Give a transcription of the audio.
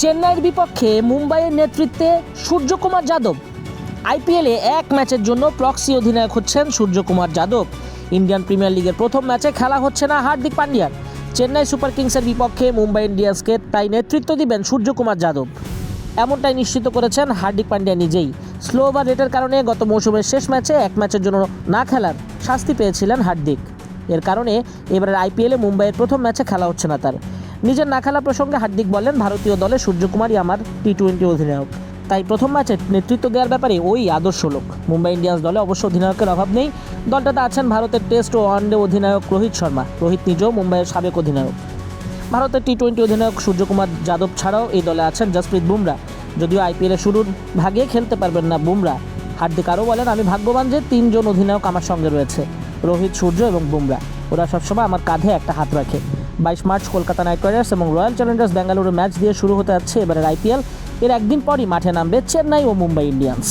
চেন্নাইয়ের বিপক্ষে মুম্বাইয়ের নেতৃত্বে সূর্যকুমার যাদব। আইপিএলে এক ম্যাচের জন্য প্রক্সি অধিনায়ক হচ্ছেন সূর্যকুমার যাদব। ইন্ডিয়ান প্রিমিয়ার লিগের প্রথম ম্যাচে খেলা হচ্ছে না হার্দিক পান্ডিয়ার। চেন্নাই সুপার কিংসের বিপক্ষে মুম্বাই ইন্ডিয়ান্সকে তাই নেতৃত্ব দিবেন সূর্যকুমার যাদব। এমনটাই নিশ্চিত করেছেন হার্দিক পান্ডিয়া নিজেই। স্লো ওভার রেটের কারণে গত মৌসুমের শেষ ম্যাচে এক ম্যাচের জন্য না খেলার শাস্তি পেয়েছিলেন হার্দিক। এর কারণে এবারের আইপিএলে মুম্বাইয়ের প্রথম ম্যাচে খেলা হচ্ছে না তার। নিজের না খেলা প্রসঙ্গে হার্দিক বলেন, ভারতীয় দলে সূর্যকুমারই আমার টি টোয়েন্টি অধিনায়ক। তাই প্রথম ম্যাচে নেতৃত্ব দেওয়ার ব্যাপারে ওই আদর্শ লোক। মুম্বাই ইন্ডিয়ান্স দলে অবশ্য অধিনায়কের অভাব নেই। দলটাতে আছেন ভারতের টেস্ট ও ওয়ানডে অধিনায়ক রোহিত শর্মা। রোহিত নিজেও মুম্বাইয়ের সাবেক অধিনায়ক। ভারতের টি টোয়েন্টি অধিনায়ক সূর্যকুমার যাদব ছাড়াও এই দলে আছেন জসপ্রীত বুমরা। যদিও আইপিএলের শুরুর ভাগে খেলতে পারবেন না বুমরা। হার্দিক আরও বলেন, আমি ভাগ্যবান যে তিনজন অধিনায়ক আমার সঙ্গে রয়েছে, রোহিত, সূর্য এবং বুমরা। ওরা সবসময় আমার কাঁধে একটা হাত রাখে। বাইশ মার্চ কলকাতা নাইট রাইডার্স এবং রয়্যাল চ্যালেঞ্জার্স বেঙ্গালুরু ম্যাচ দিয়ে শুরু হতে যাচ্ছে এবারের আইপিএল। এর একদিন পরই মাঠে নামবে চেন্নাই ও মুম্বাই ইন্ডিয়ান্স।